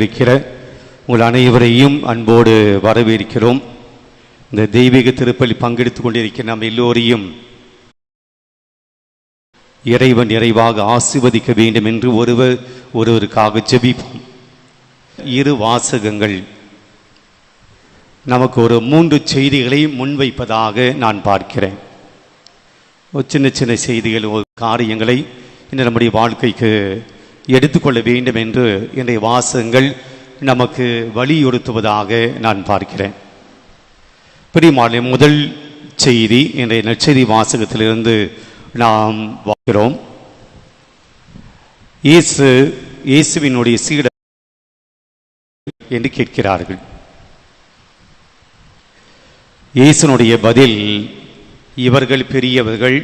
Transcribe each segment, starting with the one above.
இருக்கிற உங்கள் அனைவரையும் அன்போடு வரவேற்கிறோம். இந்த தெய்வீக திருப்பலி பங்கெடுத்துக் கொண்டிருக்கிற நாம் எல்லோரையும் இறைவன் நிறைவாக ஆசிர்வதிக்க வேண்டும் என்று ஒருவர் ஒருவருக்காக ஜெபிப்போம். இரு வாசகங்கள் நமக்கு ஒரு மூன்று செய்திகளை முன்வைப்பதாக நான் பார்க்கிறேன். ஒரு சின்ன சின்ன செய்திகள் ஒரு காரியங்களை இன்னும் நம்முடைய வாழ்க்கைக்கு எடுத்துக்கொள்ள வேண்டும் என்று இன்றைய வாசகங்கள் நமக்கு வலியுறுத்துவதாக நான் பார்க்கிறேன். பிரிமாலை முதல் செய்தி இன்றைய நச்செய்தி வாசகத்திலிருந்து நாம் பார்க்கிறோம் இயேசு இயேசுவினுடைய சீட என்று கேட்கிறார்கள். இயேசுனுடைய பதில் இவர்கள் பெரியவர்கள்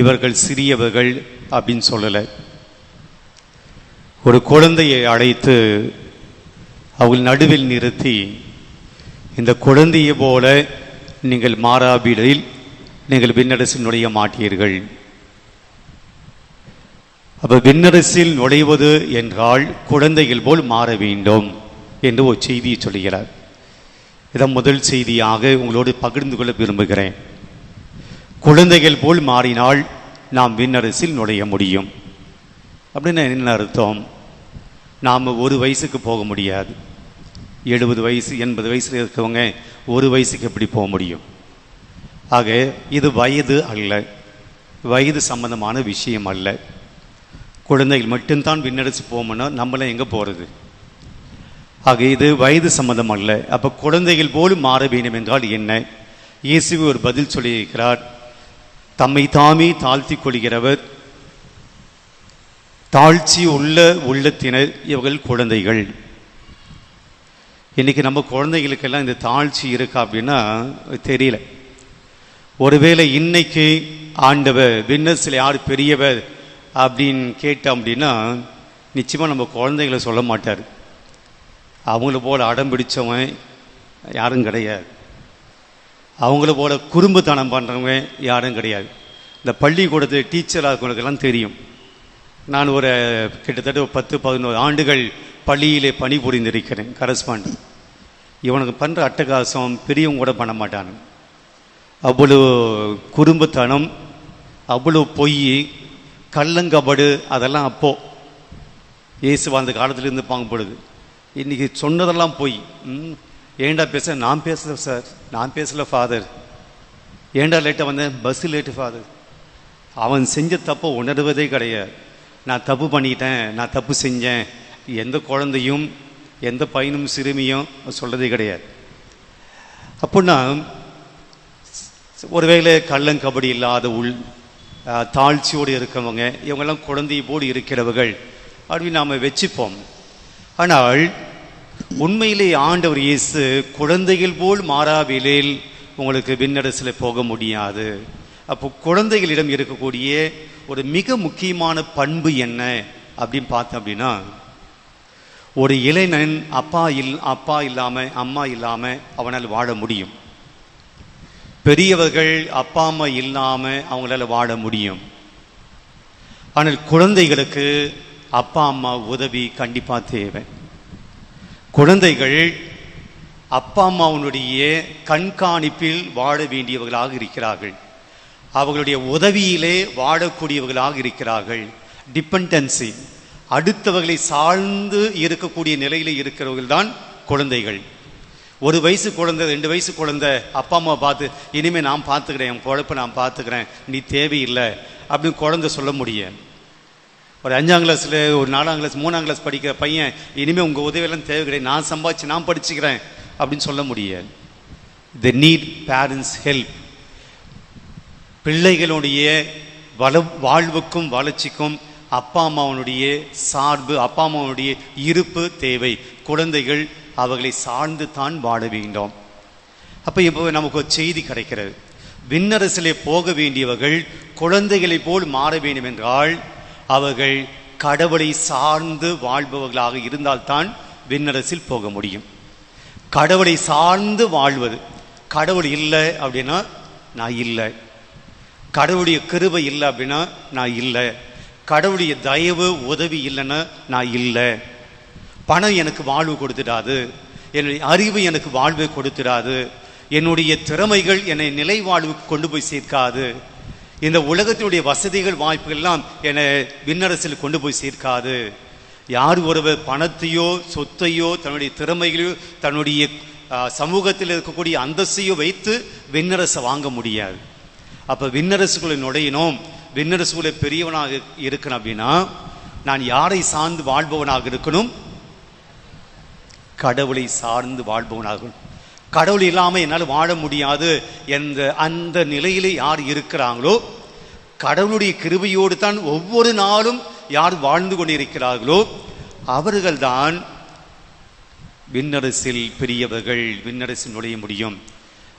இவர்கள் சிறியவர்கள் அப்படின்னு சொல்லலை. ஒரு குழந்தையை அழைத்து அவள் நடுவில் நிறுத்தி இந்த குழந்தையை போல நீங்கள் மாறாபீடில் நீங்கள் விண்ணரசில் நுழைய மாட்டீர்கள். அப்போ விண்ணரசில் நுழைவது என்றால் குழந்தைகள் போல் மாற வேண்டும் என்று ஒரு செய்தியை சொல்கிறார் இதை முதல் செய்தியாக உங்களோடு பகிர்ந்து கொள்ள விரும்புகிறேன். குழந்தைகள் போல் மாறினால் நாம் விண்ணரசில் நுழைய முடியும். அப்படின்னு என்ன அர்த்தம்? நாம் ஒரு வயசுக்கு போக முடியாது. எழுபது வயசு எண்பது வயசில் இருக்கவங்க ஒரு வயசுக்கு எப்படி போக முடியும்? ஆக இது வயது அல்ல. வயது சம்பந்தமான விஷயம் அல்ல. குழந்தைகள் மட்டும்தான் விண்ணடிச்சு போகணும்னா நம்மளாம் எங்கே போகிறது ஆக இது வயது சம்பந்தம் அல்ல. அப்போ குழந்தைகள் போலும் மாற வேண்டும் என்றால் என்ன? இயேசுவி ஒரு பதில் சொல்லியிருக்கிறார். தம்மை தாமே தாழ்த்தி கொள்கிறவர் தாழ்ச்சி உள்ள உள்ளத்தினர் இவர்கள் குழந்தைகள். இன்றைக்கி நம்ம குழந்தைகளுக்கெல்லாம் இந்த தாழ்ச்சி இருக்கா அப்படின்னா தெரியல. ஒருவேளை இன்னைக்கு ஆண்டவர் விண்ணஸில் யார் பெரியவர் அப்படின்னு கேட்டோம் அப்படின்னா நிச்சயமாக நம்ம குழந்தைகளை சொல்ல மாட்டார். அவங்கள போல் அடம் பிடிச்சவன் யாரும் கிடையாது. அவங்கள போல் குறும்புத்தனம் பண்ணுறவங்க யாரும் கிடையாது. இந்த பள்ளிக்கூடத்தில் டீச்சராக இருக்கிறவங்களுக்கெல்லாம் தெரியும். நான் ஒரு கிட்டத்தட்ட பத்து பதினோரு ஆண்டுகள் பள்ளியிலே பணிபுரிந்திருக்கிறேன் கரஸ்பாண்ட். இவனுக்கு பண்ணுற அட்டகாசம் பெரியவங்க கூட பண்ண மாட்டானுங்க அவ்வளோ குறும்புத்தனம் அவ்வளோ பொய் கள்ளங்கபடு அதெல்லாம் அப்போது இயேசு அந்த காலத்துலேருந்து பாங்கப்படுது இன்னைக்கு சொன்னதெல்லாம் பொய். ம், ஏன்டா பேச நான் பேசல சார். நான் பேசல ஃபாதர். ஏன்டா லேட்டாக வந்தேன் பஸ்ஸு லேட்டு ஃபாதர். அவன் செஞ்ச தப்பை உணர்வதே கிடையாது. நான் தப்பு பண்ணிட்டேன் நான் தப்பு செஞ்சேன். எந்த குழந்தையும் எந்த பையனும் சிறுமியும் சொல்கிறதே கிடையாது. அப்படின்னா ஒருவேளை கள்ளங்கபடி இல்லாத உள் தாழ்ச்சியோடு இருக்கவங்க இவங்கெல்லாம் குழந்தையை போடு இருக்கிறவர்கள் அப்படின்னு நாம் வச்சுப்போம். ஆனால் உண்மையிலே ஆண்டவர் இயேசு குழந்தைகள் போல் மாறாவிலேல் உங்களுக்கு விண்ணரசில் போக முடியாது. அப்போ குழந்தைகளிடம் இருக்கக்கூடிய ஒரு மிக முக்கியமான பண்பு என்ன அப்படின்னு பார்த்தோம் அப்படின்னா ஒரு இளைஞன் அப்பா இல் அப்பா இல்லாமல் அம்மா இல்லாமல் அவனால் வாழ முடியும். பெரியவர்கள் அப்பா அம்மா இல்லாமல் அவங்களால வாழ முடியும். ஆனால் குழந்தைகளுக்கு அப்பா அம்மா உதவி கண்டிப்பாக தேவை. குழந்தைகள் அப்பா அம்மாவுடைய கண்காணிப்பில் வாழ வேண்டியவர்களாக இருக்கிறார்கள். அவர்களுடைய உதவியிலே வாழக்கூடியவர்களாக இருக்கிறார்கள். டிபெண்டன்சி அடுத்தவர்களை சார்ந்து இருக்கக்கூடிய நிலையில் இருக்கிறவர்கள் தான் குழந்தைகள். ஒரு வயசு குழந்தை ரெண்டு வயசு குழந்தை அப்பா அம்மா பார்த்து இனிமேல் நான் பார்த்துக்கிறேன் என் குழப்ப நான் பார்த்துக்கிறேன் நீ தேவையில்லை. அப்படின்னு குழந்தை சொல்ல முடியும் ஒரு அஞ்சாம் கிளாஸில் ஒரு நாலாம் கிளாஸ் மூணாம் கிளாஸ் படிக்கிற பையன் இனிமேல் உங்கள் உதவியெல்லாம் தேவை கிடையாது நான் சம்பாதிச்சு நான் படிச்சுக்கிறேன். அப்படின்னு சொல்ல முடியாது. த நீட் பேரண்ட்ஸ் ஹெல்ப் பிள்ளைகளுடைய வள வாழ்வுக்கும் வளர்ச்சிக்கும் அப்பா அம்மாவனுடைய சார்பு அப்பா அம்மாவனுடைய இருப்பு தேவை. குழந்தைகள் அவர்களை சார்ந்து தான் வாழ வேண்டும். அப்போ இப்போ நமக்கு ஒரு செய்தி கிடைக்கிறது. விண்ணரசிலே போக வேண்டியவர்கள் குழந்தைகளைப் போல் மாற வேண்டும் என்றால் அவர்கள் கடவுளை சார்ந்து வாழ்பவர்களாக இருந்தால்தான் விண்ணரசில் போக முடியும். கடவுளை சார்ந்து வாழ்வது கடவுள் இல்லை அப்படின்னா நான் இல்லை. கடவுளுடைய கிருபை இல்லை அப்படின்னா நான் இல்லை. கடவுளுடைய தயவு உதவி இல்லைன்னா நான் இல்லை. பணம் எனக்கு வாழ்வு கொடுத்துடாது. என்னுடைய அறிவு எனக்கு வாழ்வை கொடுத்துடாது. என்னுடைய திறமைகள் என்னை நிலை வாழ்வுக்கு கொண்டு போய் சேர்க்காது. இந்த உலகத்தினுடைய வசதிகள் வாய்ப்புகள்லாம் என்னை விண்ணரசில் கொண்டு போய் சேர்க்காது. யார் ஒருவர் பணத்தையோ சொத்தையோ தன்னுடைய திறமைகளையோ தன்னுடைய சமூகத்தில் இருக்கக்கூடிய அந்தஸ்தையோ வைத்து விண்ணரசை வாங்க முடியாது. அப்போ விண்ணரசுகளை நுழையினோம். விண்ணரசுக்குள்ள பெரியவனாக இருக்கணும் அப்படின்னா நான் யாரை சார்ந்து வாழ்பவனாக இருக்கணும்? கடவுளை சார்ந்து வாழ்பவனாகும் கடவுள் இல்லாமல் என்னால் வாழ முடியாது என்ற அந்த நிலையிலே யார் இருக்கிறாங்களோ கடவுளுடைய கிருபையோடு தான் ஒவ்வொரு நாளும் யார் வாழ்ந்து கொண்டிருக்கிறார்களோ அவர்கள்தான் விண்ணரசில் பெரியவர்கள் விண்ணரசில் நுழைய முடியும்.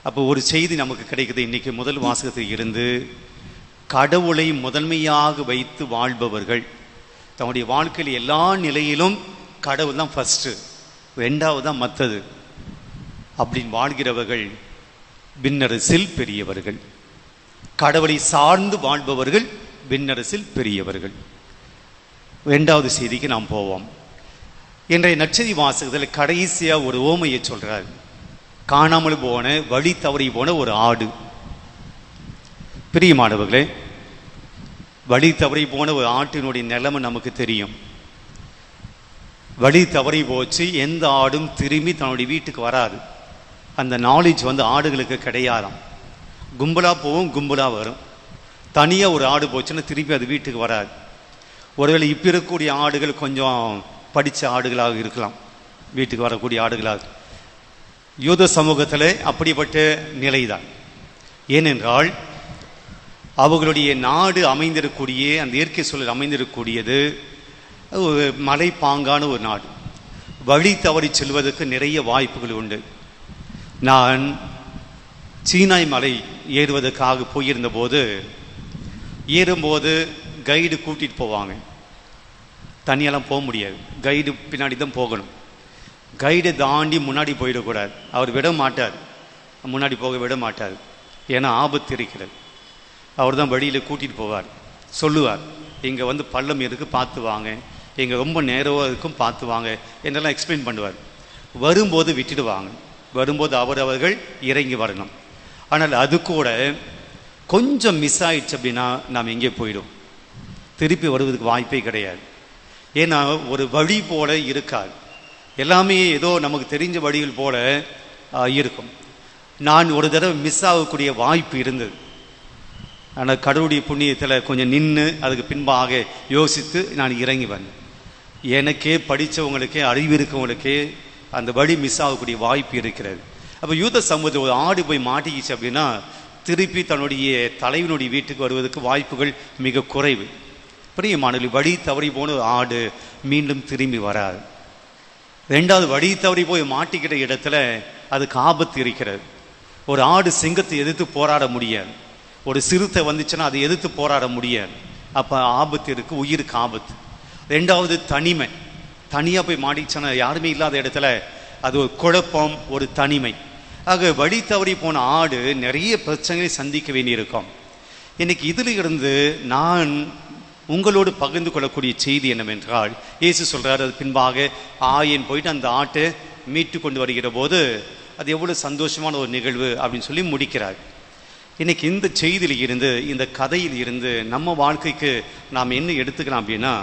அப்போ ஒரு செய்தி நமக்கு கிடைக்குது. இன்றைக்கி முதல் வாசகத்தில் இருந்து கடவுளை முதன்மையாக வைத்து வாழ்பவர்கள். தன்னுடைய வாழ்க்கையில் எல்லா நிலையிலும் கடவுள் தான் ஃபஸ்ட்டு ரெண்டாவது தான் மற்றது. அப்படின்னு வாழ்கிறவர்கள் விண்ணரசில் பெரியவர்கள். கடவுளை சார்ந்து வாழ்பவர்கள் விண்ணரசில் பெரியவர்கள். ரெண்டாவது செய்திக்கு நாம் போவோம். இன்றைய நச்சதி வாசகத்தில் கடைசியாக ஒரு ஓமையை சொல்கிறார் காணாமல் போன வழி தவறி போன ஒரு ஆடு. பிரியமானவர்களே வழி தவறி போன ஒரு ஆட்டினுடைய நிலைமை நமக்கு தெரியும். வழி தவறி போச்சு எந்த ஆடும் திரும்பி தன்னுடைய வீட்டுக்கு வராது. அந்த நாலேஜ் வந்து ஆடுகளுக்கு கிடையாதாம். கும்பலாக போகும் கும்பலாக வரும். தனியாக ஒரு ஆடு போச்சுன்னா திரும்பி அது வீட்டுக்கு வராது. ஒருவேளை இப்போ இருக்கக்கூடிய ஆடுகள் கொஞ்சம் படித்த ஆடுகளாக இருக்கலாம். வீட்டுக்கு வரக்கூடிய ஆடுகளாக. யூத சமூகத்தில் அப்படிப்பட்ட நிலைதான். ஏனென்றால் அவர்களுடைய நாடு அமைந்திருக்கக்கூடிய அந்த இயற்கை சூழல் அமைந்திருக்கக்கூடியது ஒரு மலைப்பாங்கான ஒரு நாடு. வழி தவறி செல்வதற்கு நிறைய வாய்ப்புகள் உண்டு. நான் சீனாய் மலை ஏறுவதற்காக போயிருந்தபோது ஏறும்போது கைடு கூட்டிகிட்டு போவாங்க. தனியெல்லாம் போக முடியாது. கைடு பின்னாடி தான் போகணும். கைடை தாண்டி முன்னாடி போயிடக்கூடாது. அவர் விட மாட்டார். முன்னாடி போக விட மாட்டார். ஏன்னா ஆபத்து இருக்கிறது. அவர் தான் வழியில் கூட்டிகிட்டு போவார். சொல்லுவார். இங்கே வந்து பள்ளம் இருக்குது பார்த்து வாங்க. இங்கே ரொம்ப நேரவாக இருக்கும் பார்த்து வாங்க என்றெல்லாம் எக்ஸ்பிளைன் பண்ணுவார். வரும்போது விட்டுடுவாங்க. வரும்போது அவர் அவர்கள் இறங்கி வரணும். ஆனால் அது கூட கொஞ்சம் மிஸ் ஆயிடுச்சு அப்படின்னா நாம் எங்கே போயிடும். திருப்பி வருவதற்கு வாய்ப்பே கிடையாது. ஏன்னா ஒரு வழி போல இருக்காது. எல்லாமே ஏதோ நமக்கு தெரிஞ்ச வழிகள் போல இருக்கும். நான் ஒரு தடவை மிஸ் ஆகக்கூடிய வாய்ப்பு இருந்தது. ஆனால் கடவுளுடைய புண்ணியத்தில் கொஞ்சம் நின்று அதுக்கு பின்பாக யோசித்து நான் இறங்கி வந்தேன். எனக்கே படித்தவங்களுக்கே அறிவு இருக்கவங்களுக்கே அந்த வழி மிஸ் ஆகக்கூடிய வாய்ப்பு இருக்கிறது. அப்போ யூத சமூகத்தில் ஒரு ஆடு போய் மாட்டிக்கிச்சு அப்படின்னா திருப்பி தன்னுடைய தலைவனுடைய வீட்டுக்கு வருவதற்கு வாய்ப்புகள் மிக குறைவு. பிரியமானவர்கள் வழி தவறி போன ஒரு ஆடு மீண்டும் திரும்பி வராது. ரெண்டாவது வழி தவறி போய் மாட்டிக்கிட்ட இடத்துல அதுக்கு ஆபத்து இருக்கிறது. ஒரு ஆடு சிங்கத்தை எதிர்த்து போராட முடியாது. ஒரு சிறுத்தை வந்துச்சுன்னா அதை எதிர்த்து போராட முடியாது. அப்போ ஆபத்து இருக்கு உயிருக்கு ஆபத்து ரெண்டாவது தனிமை. தனியாக போய் மாட்டிச்சுன்னா யாருமே இல்லாத இடத்துல அது ஒரு குழப்பம் ஒரு தனிமை. ஆக வழி தவறி போன ஆடு நிறைய பிரச்சனைகளை சந்திக்க வேண்டியிருக்கும். இன்னைக்கு இதில் இருந்து நான் உங்களோடு பகிர்ந்து கொள்ளக்கூடிய செய்தி என்னவென்றால் இயேசு சொல்றாரு அது பின்பாக ஆயன் போயிட்டு அந்த ஆட்டை மீட்டு கொண்டு வருகிற போது அது எவ்வளவு சந்தோஷமான ஒரு நிகழ்வு அப்படின்னு சொல்லி முடிக்கிறார். இன்னைக்கு இந்த செய்தியில் இருந்து இந்த கதையில் இருந்து நம்ம வாழ்க்கைக்கு நாம் என்ன எடுத்துக்கலாம் அப்படின்னா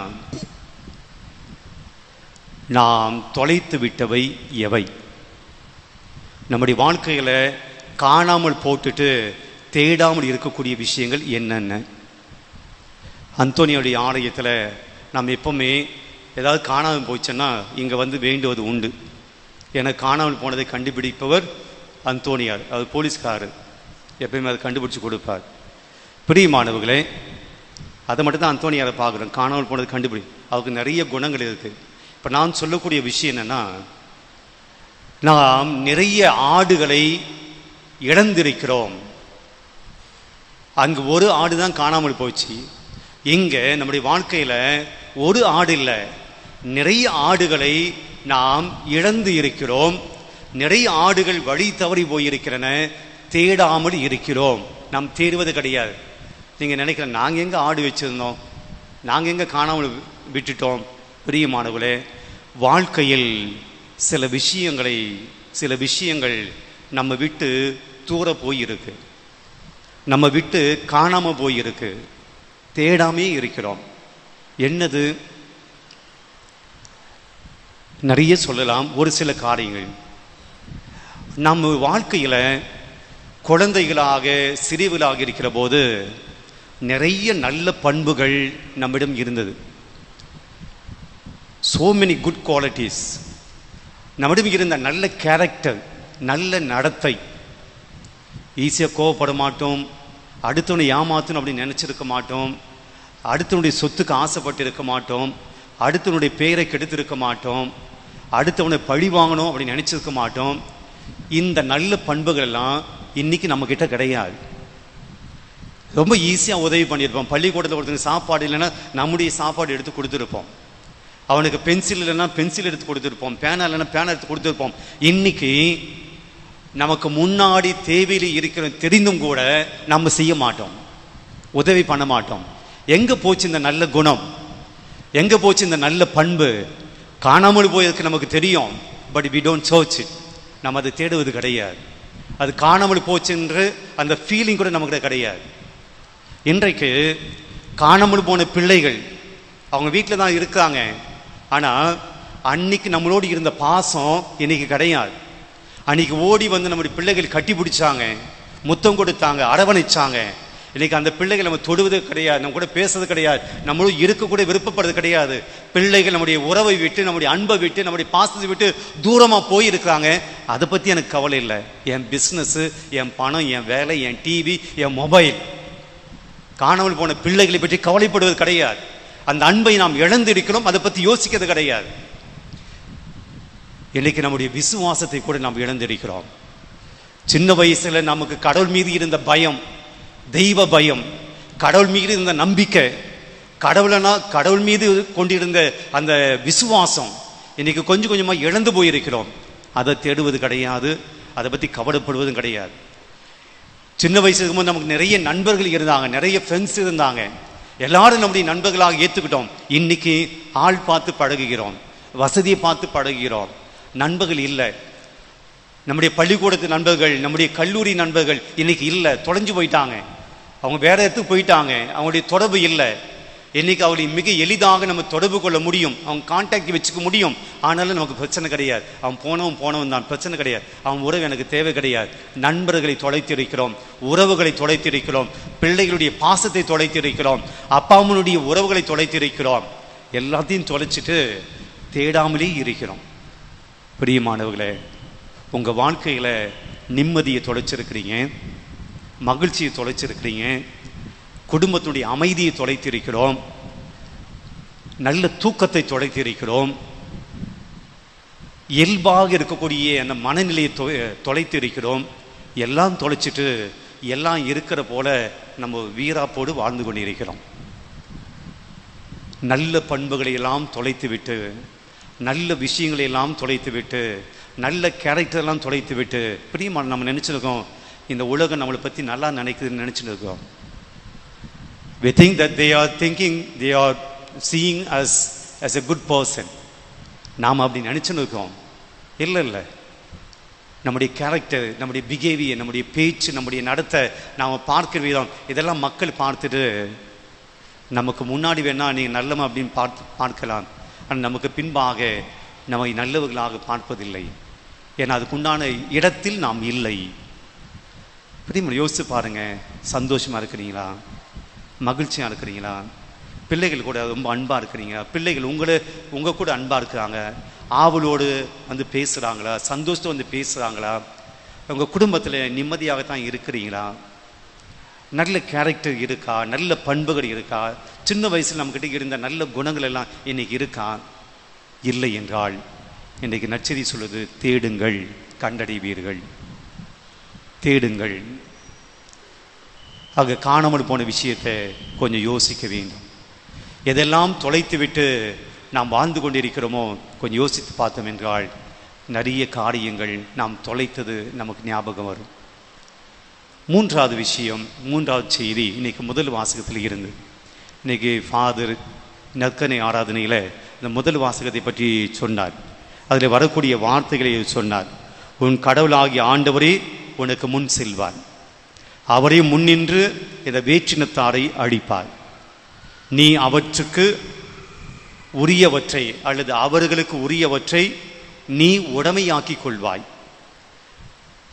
நாம் தொலைத்து விட்டவை எவை? நம்முடைய வாழ்க்கையில காணாமல் போட்டுட்டு தேடாமல் இருக்கக்கூடிய விஷயங்கள் என்னென்ன? அந்தோனியோடைய ஆலயத்தில் நம்ம எப்பவுமே ஏதாவது காணாமல் போச்சுன்னா இங்கே வந்து வேண்டுவது உண்டு. என காணாமல் போனதை கண்டுபிடிப்பவர் அந்தோனியார் அது போலீஸ்காரர். எப்பயுமே அதை கண்டுபிடிச்சு கொடுப்பார். பிரியமானவர்களே அதை மட்டும் தான் அந்தோனியாரை பார்க்குறோம். காணாமல் போனது கண்டுபிடி. அவருக்கு நிறைய குணங்கள் இருக்குது இப்போ நான் சொல்லக்கூடிய விஷயம் என்னென்னா நாம் நிறைய ஆடுகளை இழந்திருக்கிறோம். அங்கு ஒரு ஆடு தான் காணாமல் போச்சு. இங்க நம்முடைய வாழ்க்கையில ஒரு ஆடு இல்லை. நிறைய ஆடுகளை நாம் இழந்து இருக்கிறோம். நிறைய ஆடுகள் வழி தவறி போயிருக்கிறன தேடாமல் இருக்கிறோம். நாம் தேடுவது கிடையாது. நீங்கள் நினைக்கிற நாங்கள் எங்கே ஆடு வச்சுருந்தோம்? நாங்கள் எங்கே காணாமல் விட்டுட்டோம்? பிரியமானவர்களே வாழ்க்கையில் சில விஷயங்களை சில விஷயங்கள் நம்ம விட்டு தூர போயிருக்கு. நம்ம விட்டு காணாமல் போயிருக்கு. தேடாமே இருக்கிறோம். என்னது? நிறைய சொல்லலாம் ஒரு சில காரியங்கள். நம்ம வாழ்க்கையில் குழந்தைகளாக சிறியவர்களாக இருக்கிற போது நிறைய நல்ல பண்புகள் நம்மிடம் இருந்தது. சோ மெனி குட் குவாலிட்டிஸ் நம்மிடம் இருந்த நல்ல கேரக்டர் நல்ல நடத்தை. ஈஸியாக கோவப்பட மாட்டோம் அடுத்தவனை ஏமாத்தணும் அப்படின்னு நினச்சிருக்க மாட்டோம். அடுத்தவனுடைய சொத்துக்கு ஆசைப்பட்டு இருக்க மாட்டோம். அடுத்தவனுடைய பெயரை கெடுத்திருக்க மாட்டோம். அடுத்தவனை பழி வாங்கணும் அப்படின்னு நினச்சிருக்க மாட்டோம். இந்த நல்ல பண்புகள் எல்லாம் இன்னைக்கு நம்மக்கிட்ட கிடையாது. ரொம்ப ஈஸியாக உதவி பண்ணியிருப்போம். பள்ளிக்கூடத்தில் ஒருத்தருக்கு சாப்பாடு இல்லைன்னா நம்முடைய சாப்பாடு எடுத்து கொடுத்துருப்போம். அவனுக்கு பென்சில் இல்லைன்னா பென்சில் எடுத்து கொடுத்துருப்போம். பேனா இல்லைன்னா பேனா எடுத்து கொடுத்துருப்போம். இன்னைக்கு நமக்கு முன்னாடி தேவையில் இருக்கிற தெரிந்தும் கூட நம்ம செய்ய மாட்டோம். உதவி பண்ண மாட்டோம். எங்க போச்சு இந்த நல்ல குணம்? எங்க போச்சு இந்த நல்ல பண்பு? காணாமல் போயதுக்கு நமக்கு தெரியும் but we don't search it நம்ம அதை தேடுவது கிடையாது. அது காணாமல் போச்சுன்ற அந்த ஃபீலிங் கூட நமக்கு கிடையாது. இன்றைக்கு காணாமல் போன பிள்ளைகள் அவங்க வீட்டில் தான் இருக்காங்க. ஆனால் அன்னைக்கு நம்மளோடு இருந்த பாசம் இன்னைக்கு கிடையாது. அன்னைக்கு ஓடி வந்து நம்முடைய பிள்ளைகள் கட்டி பிடிச்சாங்க முத்தம் கொடுத்தாங்க அரவணைச்சாங்க. இன்னைக்கு அந்த பிள்ளைகள் நம்ம தொடுவது கிடையாது நம்ம கூட பேசுறது கிடையாது நம்மளும் இருக்கக்கூட விருப்பப்படுறது கிடையாது. பிள்ளைகள் நம்முடைய உறவை விட்டு நம்முடைய அன்பை விட்டு நம்முடைய பாசத்தை விட்டு தூரமாக போயிருக்கிறாங்க. அதை பற்றி எனக்கு கவலை இல்லை. என் பிஸ்னஸ்ஸு என் பணம் என் வேலை என் டிவி என் மொபைல் காணாமல் போன பிள்ளைகளை பற்றி கவலைப்படுவது கிடையாது. அந்த அன்பை நாம் இழந்திருக்கிறோம் அதை பற்றி யோசிக்கிறது கிடையாது. இன்னைக்கு நம்முடைய விசுவாசத்தை கூட நாம் இழந்திருக்கிறோம். சின்ன வயசில் நமக்கு கடவுள் மீது இருந்த பயம் தெய்வ பயம். கடவுள் மீது இருந்த நம்பிக்கை. கடவுளனா கடவுள் மீது கொண்டிருந்த அந்த விசுவாசம் இன்னைக்கு கொஞ்சம் கொஞ்சமாக இழந்து போயிருக்கிறோம். அதை தேடுவது கிடையாது. அதை பற்றி கவலைப்படுவதும் கிடையாது. சின்ன வயசுக்கு போது நமக்கு நிறைய நண்பர்கள் இருந்தாங்க. நிறைய ஃப்ரெண்ட்ஸ் இருந்தாங்க. எல்லாரும் நம்முடைய நண்பர்களாக ஏற்றுக்கிட்டோம் இன்னைக்கு ஆள் பார்த்து பழகுகிறோம். வசதியை பார்த்து பழகுகிறோம். நண்பர்கள் இல்லை. நம்முடைய பள்ளிக்கூடத்து நண்பர்கள் நம்முடைய கல்லூரி நண்பர்கள் இன்னைக்கு இல்லை. தொலைஞ்சு போயிட்டாங்க. அவங்க வேற இடத்துக்கு போயிட்டாங்க. அவங்களுடைய தொடர்பு இல்லை. இன்னைக்கு அவளை மிக எளிதாக நம்ம தொடர்பு கொள்ள முடியும். அவங்க கான்டாக்ட் வச்சுக்க முடியும். ஆனாலும் நமக்கு பிரச்சனை கிடையாது. அவன் போனவன் போனவன் தான். பிரச்சனை கிடையாது. அவன் உறவு எனக்கு தேவை கிடையாது. நண்பர்களை தொலைத்திருக்கிறோம் உறவுகளை தொலைத்திருக்கிறோம் பிள்ளைகளுடைய பாசத்தை தொலைத்திருக்கிறோம் அப்பா அம்மனுடைய உறவுகளை தொலைத்திருக்கிறோம் எல்லாத்தையும் தொலைச்சிட்டு தேடாமலே இருக்கிறோம். பிரியமானவர்களே உங்கள் வாழ்க்கையில் நிம்மதியை தொலைச்சிருக்கிறீங்க. மகிழ்ச்சியை தொலைச்சிருக்கிறீங்க. குடும்பத்தினுடைய அமைதியை தொலைத்திருக்கிறோம். நல்ல தூக்கத்தை தொலைத்திருக்கிறோம். இயல்பாக இருக்கக்கூடிய அந்த மனநிலையை தொ- தொலைத்திருக்கிறோம். எல்லாம் தொலைச்சிட்டு எல்லாம் இருக்கிற போல நம்ம வீராப்போடு வாழ்ந்து கொண்டிருக்கிறோம். நல்ல பண்புகளை எல்லாம் தொலைத்து விட்டு நல்ல விஷயங்களை எல்லாம் தொலைத்து விட்டு நல்ல கேரக்டர் எல்லாம் தொலைத்து விட்டு பிரியமான நம்ம நினச்சிருக்கோம் இந்த உலகம் நம்மளை பற்றி நல்லா நினைக்குதுன்னு நினச்சிட்டு இருக்கோம் we think that they are thinking they are seeing us us a good person நாம் அப்படி நினச்சின்னு இருக்கோம் இல்லை இல்லை. நம்முடைய கேரக்டர் நம்முடைய பிஹேவியர் நம்முடைய பேச்சு நம்முடைய நடத்தை நாம் பார்க்கிற விதம் இதெல்லாம் மக்கள் பார்த்துட்டு நமக்கு முன்னாடி வேணால் நீங்கள் நல்லவன் அப்படின்னு பார்த்து பார்க்கலாம். ஆனால் நமக்கு பின்பாக நம்மை நல்லவர்களாக பார்ப்பதில்லை. ஏன்னா அதுக்குண்டான இடத்தில் நாம் இல்லை. பிரியமா யோசித்து பாருங்க? சந்தோஷமாக இருக்கிறீங்களா? மகிழ்ச்சியாக இருக்கிறீங்களா? பிள்ளைகள் கூட ரொம்ப அன்பாக இருக்கிறீங்க பிள்ளைகள் உங்களை உங்கள் கூட அன்பாக இருக்கிறாங்க. ஆவலோடு வந்து பேசுகிறாங்களா சந்தோஷத்தோடு வந்து பேசுகிறாங்களா உங்கள் குடும்பத்தில் நிம்மதியாக தான் இருக்கிறீங்களா? நல்ல கேரக்டர் இருக்கா? நல்ல பண்புகள் இருக்கா? சின்ன வயசில் நம்மக்கிட்ட இருந்த நல்ல குணங்கள் எல்லாம் இன்னைக்கு இருக்கா? இல்லை என்றால் இன்றைக்கு நச்சரி சொல்லுது தேடுங்கள் கண்டடைவீர்கள். தேடுங்கள். ஆக காணாமல் போன விஷயத்தை கொஞ்சம் யோசிக்க வேண்டும். எதெல்லாம் தொலைத்து விட்டு நாம் வாழ்ந்து கொண்டிருக்கிறோமோ கொஞ்சம் யோசித்து பார்த்தோம் என்றால் நிறைய காரியங்கள் நாம் தொலைத்தது நமக்கு ஞாபகம் வரும். மூன்றாவது விஷயம் மூன்றாவது செய்தி இன்றைக்கி முதல் வாசகத்தில் இருந்து. இன்னைக்கு ஃபாதர் நற்கனை ஆராதனையில் இந்த முதல் வாசகத்தை பற்றி சொன்னார். அதில் வரக்கூடிய வார்த்தைகளை சொன்னார். உன் கடவுளாகிய ஆண்டவரே உனக்கு முன் செல்வார் அவரே முன்னின்று இந்த வேற்றினத்தாரை அழிப்பார் நீ அவற்றுக்கு உரியவற்றை அல்லது அவர்களுக்கு உரியவற்றை நீ உடமையாக்கிக் கொள்வாய்.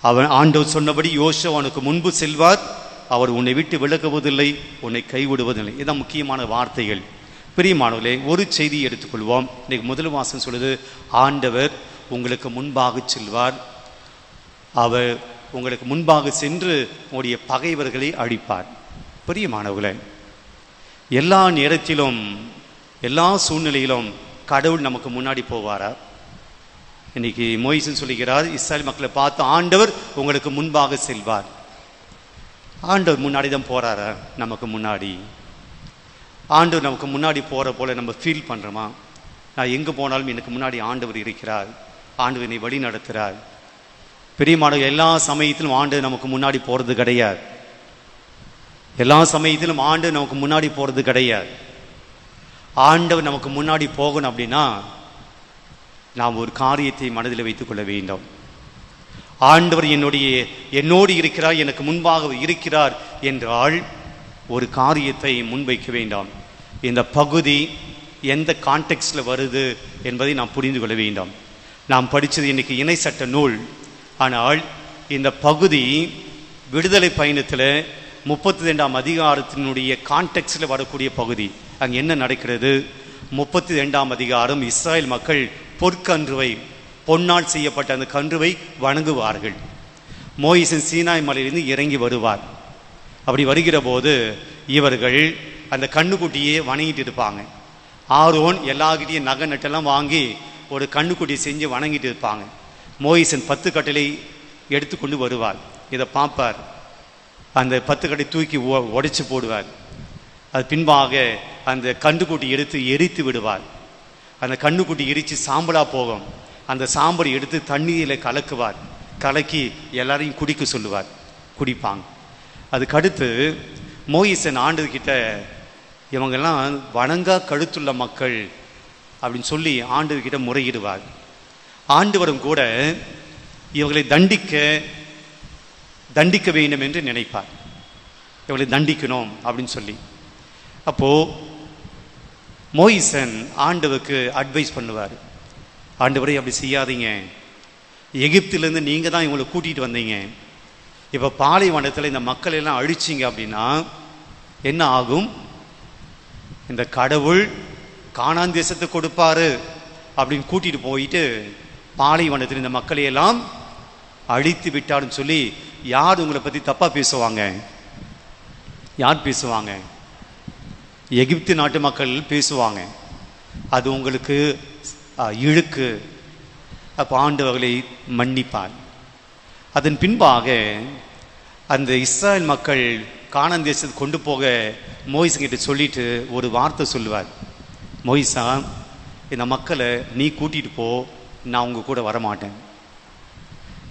அவன் ஆண்டவர் சொன்னபடி யோசுவானுக்கு முன்பு செல்வார். அவர் உன்னை விட்டு விலகுவதில்லை உன்னை கைவிடுவதில்லை. இதான் முக்கியமான வார்த்தைகள். பிரியமானவர்களே ஒரு செய்தி எடுத்துக்கொள்வோம். இன்னைக்கு முதல் வாசம் சொல்லுது ஆண்டவர் உங்களுக்கு முன்பாக செல்வார். அவர் உங்களுக்கு முன்பாக சென்று உங்களுடைய பகைவர்களை அழிப்பார் பிரியமானவர்களே எல்லா நேரத்திலும் எல்லா சூழ்நிலையிலும் கடவுள் நமக்கு முன்னாடி போவாரா? இன்னைக்கு மோயிசன் சொல்லுகிறார் இஸ்ரேல் மக்களை பார்த்து ஆண்டவர் உங்களுக்கு முன்பாக செல்வார். ஆண்டவர் முன்னாடி தான் போகிறாரா நமக்கு முன்னாடி. ஆண்டவர் நமக்கு முன்னாடி போகிற போல் நம்ம ஃபீல் பண்ணுறோமா நான் எங்கே போனாலும் எனக்கு முன்னாடி ஆண்டவர் இருக்கிறார். ஆண்டவர் என்னை வழி நடத்துகிறார் பெரியமான எல்லா சமயத்திலும் ஆண்டு நமக்கு முன்னாடி போகிறது கிடையாது. எல்லா சமயத்திலும் ஆண்டு நமக்கு முன்னாடி போகிறது கிடையாது. ஆண்டவர் நமக்கு முன்னாடி போகணும் அப்படின்னா நாம் ஒரு காரியத்தை மனதில் வைத்துக் கொள்ள வேண்டும். ஆண்டவர் என்னுடைய என்னோடு இருக்கிறார் எனக்கு முன்பாக இருக்கிறார் என்றால் ஒரு காரியத்தை முன்வைக்க வேண்டாம். இந்த பகுதி எந்த கான்டெக்ட்ல வருது என்பதை நாம் புரிந்து கொள்ள வேண்டும். நாம் படித்தது இன்னைக்கு இணை சட்ட நூல். ஆனால் இந்த பகுதி விடுதலை பயணத்தில் முப்பத்தி ரெண்டாம் அதிகாரத்தினுடைய கான்டெக்ட்ஸில் வரக்கூடிய பகுதி. அங்கே என்ன நடக்கிறது? முப்பத்தி ரெண்டாம் அதிகாரம் இஸ்ராயல் மக்கள் பொற்கன்றுவை பொன்னால் செய்யப்பட்ட அந்த கன்றுவை வணங்குவார்கள். மோயிசன் சீனாய் மலையிலிருந்து இறங்கி வருவார். அப்படி வருகிற போது இவர்கள் அந்த கண்ணுக்குட்டியே வணங்கிட்டு இருப்பாங்க. ஆரோன் எல்லாக்கிட்டையும் நகை நட்டெல்லாம் வாங்கி ஒரு கண்ணுக்குட்டியை செஞ்சு வணங்கிட்டு இருப்பாங்க. மோயிசன் பத்து கட்டளை எடுத்துக்கொண்டு வருவார். இதை பார்ப்பார். அந்த பத்து கட்டை தூக்கி உடைச்சு போடுவார். அது பின்பாக அந்த கண்டுக்குட்டி எடுத்து எரித்து விடுவார். அந்த கண்ணுக்குட்டி எரித்து சாம்பலாக போகும். அந்த சாம்பல் எடுத்து தண்ணீரில் கலக்குவார். கலக்கி எல்லாரையும் குடிக்க சொல்லுவார். குடிப்பாங்க. அதுக்கடுத்து மோயிசன் ஆண்டுகிட்ட இவங்கெல்லாம் வணங்கா கழுத்துள்ள மக்கள் அப்படின்னு சொல்லி ஆண்டுகிட்ட முறையிடுவார். ஆண்டவரும் கூட இவங்களை தண்டிக்க தண்டிக்க வேண்டும் என்று நினைப்பார். இவர்களை தண்டிக்கணும் அப்படின்னு சொல்லி. அப்போது மோயிசன் ஆண்டவருக்கு அட்வைஸ் பண்ணுவார். ஆண்டவரை அப்படி செய்யாதீங்க. எகிப்திலேருந்து நீங்கள் தான் இவங்களை கூட்டிகிட்டு வந்தீங்க. இப்போ பாலைவனத்தில் இந்த மக்களை எல்லாம் அழிச்சிங்க அப்படின்னா என்ன ஆகும்? இந்த கடவுள் காணாந்தேசத்தை கொடுப்பாரு அப்படின்னு கூட்டிகிட்டு போயிட்டு பாலைவனத்தில் இந்த மக்களை எல்லாம் அழித்து விட்டாருன்னு சொல்லி யார் உங்களை பற்றி தப்பாக பேசுவாங்க? யார் பேசுவாங்க? எகிப்து நாட்டு மக்கள் பேசுவாங்க. அது உங்களுக்கு இழுக்கு. அப்போ ஆண்டவர்களை மன்னிப்பார். அதன் பின்பாக அந்த இஸ்ராயல் மக்கள் கானான் தேசத்துக்கு கொண்டு போக மோயிஸ் கிட்ட சொல்லிட்டு ஒரு வார்த்தை சொல்லுவார். மோயிஸா இந்த மக்களை நீ கூட்டிகிட்டு போ. நான் உங்க கூட வரமாட்டேன்.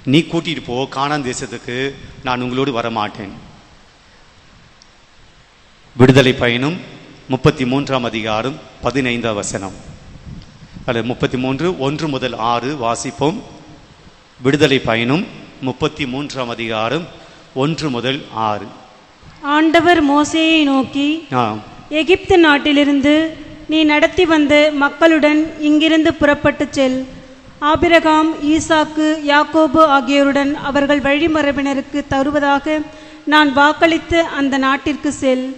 நீ கூட்டிட்டு போ கானான் தேசத்துக்கு நான் உங்களோடு வரமாட்டேன். விடுதலை பயணம் முப்பத்தி மூன்றாம் அதிகாரம் பதினைந்தாம் வசனம். அல்லது முப்பத்தி மூன்று ஒன்று முதல் ஆறு வாசிப்போம். விடுதலை பயணம் முப்பத்தி மூன்றாம் அதிகாரம் ஒன்று முதல் ஆறு. ஆண்டவர் மோசேயை நோக்கி எகிப்து நாட்டிலிருந்து நீ நடத்தி வந்த மக்களுடன் இங்கிருந்து புறப்பட்டுச் செல். ஆபிரகாம் ஈசாக்கு யாக்கோபு ஆகியோருடன் அவர்கள் வழிமரபினருக்கு தருவதாக நான் வாக்களித்த அந்த நாட்டிற்கு செல்.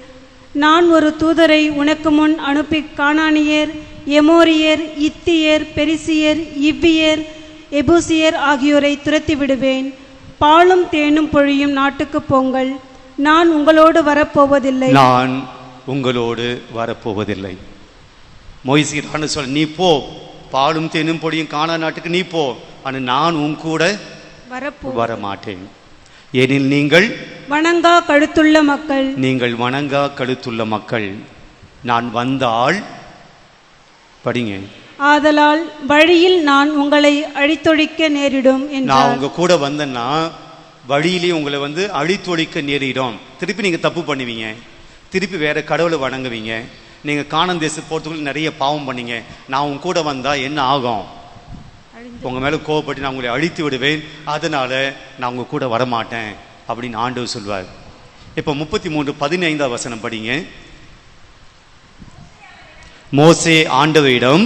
நான் ஒரு தூதரை உனக்கு முன் அனுப்பி காணானியர் எமோரியர் இத்தியர் பெரிசியர் இவ்வியர் எபூசியர் ஆகியோரை துரத்தி விடுவேன். பாலும் தேனும் பொழியும் நாட்டுக்கு போங்கள். நான் உங்களோடு வரப்போவதில்லை. நான் உங்களோடு வரப்போவதில்லை. மொய்சி சொல் நீ போ. பாலும் தேனும் பொடியும் காணா நாட்டுக்கு நீ போ. ஆனால் நான் உன் கூட வரமாட்டேன். ஏனில் நீங்கள் வணங்கா கழுத்துள்ள மக்கள். நீங்கள் வணங்கா கழுத்துள்ள மக்கள். நான் வந்தால் படிங்க. ஆதலால் வழியில் நான் உங்களை அழித்தொழிக்க நேரிடும் நான் உங்க கூட வந்தேன்னா வழியிலே உங்களை வந்து அழித்தொழிக்க நேரிடும். திருப்பி நீங்க தப்பு பண்ணுவீங்க. திருப்பி வேற கடவுளை வணங்குவீங்க. நீங்க காணம் தேசம் போறதுக்குள்ள நிறைய பாவம் பண்ணீங்க. நான் உங்க கூட வந்தா என்ன ஆகும்? உங்க மேல கோவப்பட்டு நான் உங்களை அழித்து விடுவேன். அதனால நான் உங்க கூட வரமாட்டேன் அப்படின்னு ஆண்டவர் சொல்வார். இப்ப முப்பத்தி மூன்று பதினைந்தாம் வசனம் படிங்க. மோசே ஆண்டவரிடம்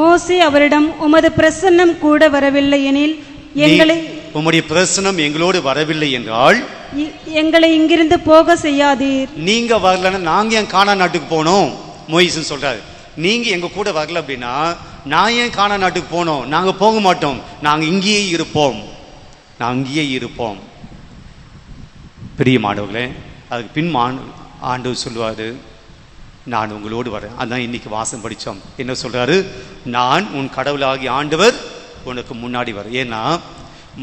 மோசே அவரிடம் உமது பிரசன்னம் கூட வரவில்லை எனில் எங்களை உம்முடைய பிரசனம் எங்களோடு வரவில்லை என்றால் எங்களை இங்கிருந்து போக செய்யாதீர். நீங்க வரலன்னா நாங்க ஏன் காணா நாட்டுக்கு போனோம்? மோயிசன் சொல்கிறாரு நீங்கள் எங்கள் கூட வரல அப்படின்னா நான் ஏன் காணா நாட்டுக்கு போனோம்? நாங்கள் போக மாட்டோம். நாங்கள் இங்கேயே இருப்போம். நான் அங்கேயே இருப்போம். பெரிய மாணவர்களே அதுக்கு பின் மாண ஆண்டவர் சொல்லுவார் நான் உங்களோடு வரேன். அதான் இன்னைக்கு வாசம் படித்தோம் என்ன சொல்கிறாரு நான் உன் கடவுளாகி ஆண்டவர் உனக்கு முன்னாடி வரேன். ஏன்னா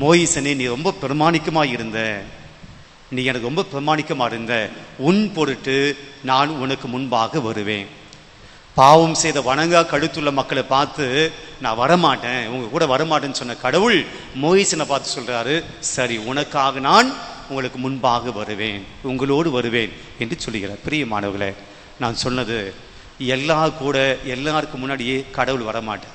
மோயிசனே நீ ரொம்ப பிரமாணிக்கமாக இருந்த. நீ எனக்கு ரொம்ப பிரமாணிக்கமாக இருந்த. உன் பொருட்டு நான் உனக்கு முன்பாக வருவேன். பாவம் செய்த வணங்கா கழுத்துள்ள மக்களை பார்த்து நான் வரமாட்டேன். உங்க கூட வரமாட்டேன்னு சொன்ன கடவுள் மோயிசனை பார்த்து சொல்றாரு சரி உனக்காக நான் உங்களுக்கு முன்பாக வருவேன். உங்களோடு வருவேன். என்று சொல்லுகிறார். பிரியமானவர்களே நான் சொன்னது எல்லா கூட எல்லாருக்கும் முன்னாடியே கடவுள் வரமாட்டேன்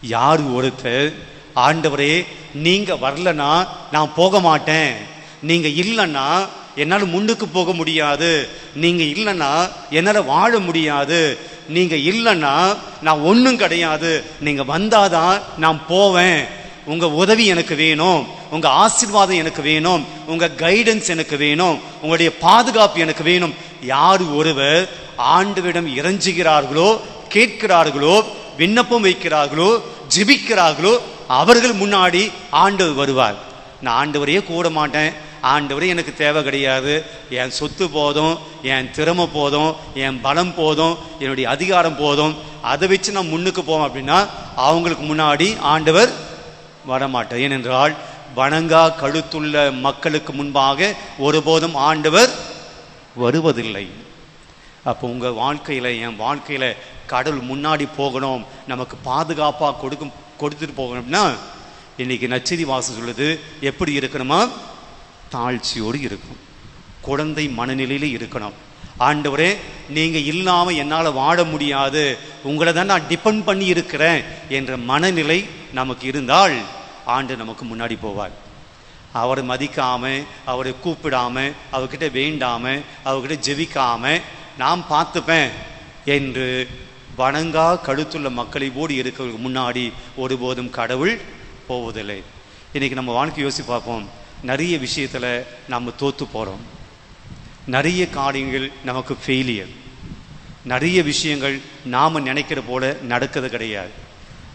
யார் ஒருத்தர் ஆண்டவரே நீங்க வரலனா நான் போக மாட்டேன் நீங்க இல்லைன்னா என்னால் முன்னுக்கு போக முடியாது. நீங்க இல்லைன்னா என்னால் வாழ முடியாது. நீங்க இல்லைன்னா நான் ஒன்றும் கிடையாது. நீங்க வந்தாதான் நான் போவேன். உங்க உதவி எனக்கு வேணும். உங்க ஆசீர்வாதம் எனக்கு வேணும். உங்க கைடன்ஸ் எனக்கு வேணும். உங்களுடைய பாதுகாப்பு எனக்கு வேணும். யார் ஒருவர் ஆண்டுவிடம் இறைஞ்சுகிறார்களோ கேட்கிறார்களோ விண்ணப்பம் வைக்கிறார்களோ ஜிபிக்கிறார்களோ அவர்கள் முன்னாடி ஆண்டவர் வருவார். நான் ஆண்டவரையே கூட மாட்டேன் ஆண்டவரே எனக்கு தேவை கிடையாது. என் சொத்து போதும் என் திறமை போதும் என் பலம் போதும் என்னுடைய அதிகாரம் போதும். அதை வச்சு நான் முன்னுக்கு போவோம் அப்படின்னா அவங்களுக்கு முன்னாடி ஆண்டவர் வரமாட்டார். ஏனென்றால் வணங்கா கழுத்துள்ள மக்களுக்கு முன்பாக ஒருபோதும் ஆண்டவர் வருவதில்லை. அப்போ உங்கள் வாழ்க்கையில் என் வாழ்க்கையில் கடவுள் முன்னாடி போகணும் நமக்கு பாதுகாப்பாக கொடுக்கும் கொடுத்துட்டு போகணும் அப்படின்னா இன்னைக்கு நச்சரி வாசம் சொல்லுது எப்படி இருக்கணுமா? தாழ்ச்சியோடு இருக்கும். குழந்தை மனநிலையில் இருக்கணும். ஆண்டவரே நீங்கள் இல்லாமல் என்னால் வாழ முடியாது. உங்களை தான் நான் டிபெண்ட் பண்ணி இருக்கிறேன் என்ற மனநிலை நமக்கு இருந்தால் ஆண்டு நமக்கு முன்னாடி போவார். அவரை மதிக்காமல் அவரை கூப்பிடாமல் அவர்கிட்ட வேண்டாமல் அவர்கிட்ட ஜெபிக்காமல் நான் பார்த்துப்பேன் என்று வணங்கா கழுத்துள்ள மக்களை ஓடி இருக்கிறதுக்கு முன்னாடி ஒருபோதும் கடவுள் போவதில்லை. இன்றைக்கி நம்ம வாழ்க்கை யோசிச்சு பார்ப்போம். நிறைய விஷயத்தில் நம்ம தோற்று போகிறோம் நிறைய காரியங்கள் நமக்கு ஃபெயிலியர் நிறைய விஷயங்கள் நாம் நினைக்கிற போல நடக்கிறது கிடையாது.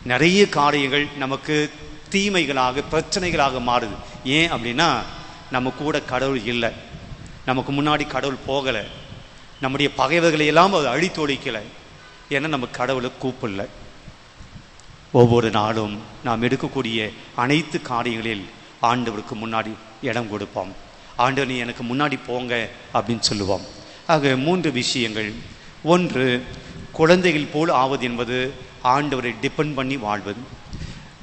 நிறைய காரியங்கள் நமக்கு தீமைகளாக பிரச்சனைகளாக மாறுது. ஏன் அப்படின்னா நம்ம கூட கடவுள் இல்லை. நமக்கு முன்னாடி கடவுள் போகலை. நம்முடைய பகைவர்களை எல்லாம் அது அழித்தொழிக்கலை ஏன்னா நம்ம கடவுளை கூப்பிடல. ஒவ்வொரு நாளும் நாம் எடுக்கக்கூடிய அனைத்து காரியங்களில் ஆண்டவருக்கு முன்னாடி இடம் கொடுப்போம். ஆண்டவர் நீ எனக்கு முன்னாடி போங்க அப்படின்னு சொல்லுவோம். ஆக மூன்று விஷயங்கள். ஒன்று குழந்தைகள் போல் ஆவது என்பது ஆண்டவரை டிபெண்ட் பண்ணி வாழ்வது.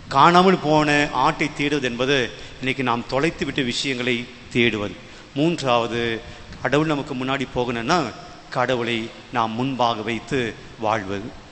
காணாமல் போன ஆட்டை தேடுவது என்பது இன்றைக்கி நாம் தொலைத்து விட்ட விஷயங்களை தேடுவது. மூன்றாவது கடவுள் நமக்கு முன்னாடி போகணும்னா கடவுளை நாம் முன்பாக வைத்து வாழ்வது.